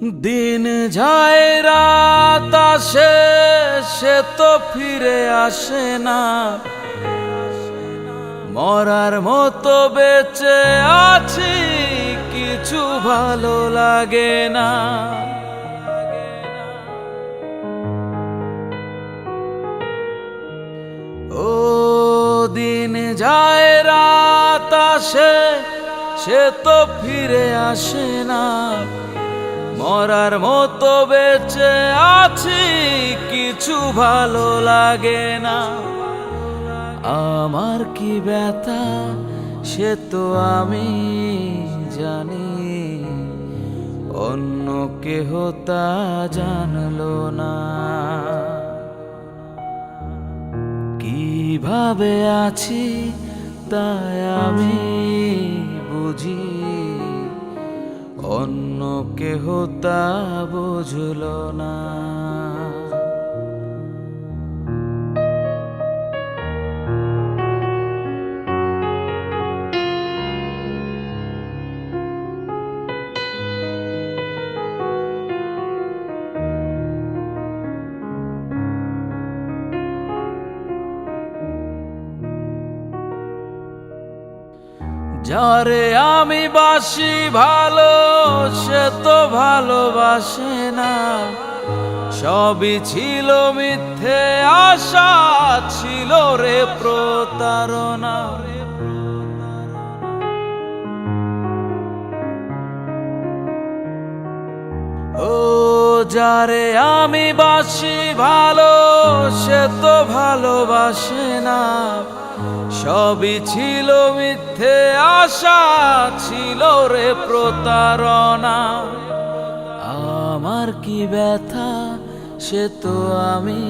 দিন যায়, রাত আসে, সে তো ফিরে আসে না। মরার মতো বেঁচে আছি, কিছু ভালো লাগে না। ও দিন যায়, রাত আসে, সে তো ফিরে আসে না। মরার মতো বেঁচে আছি, কিছু ভালো লাগে না। আমার কি ব্যথা, সে তো আমি জানি। অন্য কেহ তা জানলো না। কীভাবে আছি, তাই আমি অন্য কেহ তা বুঝল না। যারে আমি বাসি ভালো, সে তো ভালোবাসে না। সবই ছিল মিথ্যে, আশা ছিল রে প্রতারণা। ও যারে আমি বাসি ভালো, সে তো ভালোবাসে না। সবই ছিল মিথ্যে, আশা ছিল রে প্রতারণা। আমার কি ব্যথা, সে তো আমি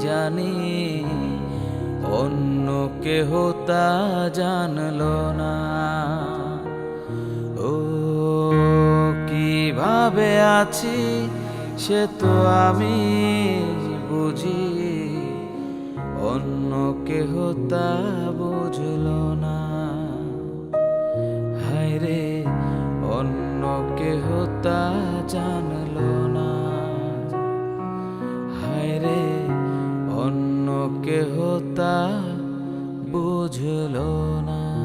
জানি। অন্য কেহ তা জানলো না। ও, কীভাবে আছি, সে তো আমি বুঝি। অন্য কেহ তা বুঝল না। হায়রে অন্য কেহ তা জানল না। হায়রে অন্য কেহ তা বুঝল না।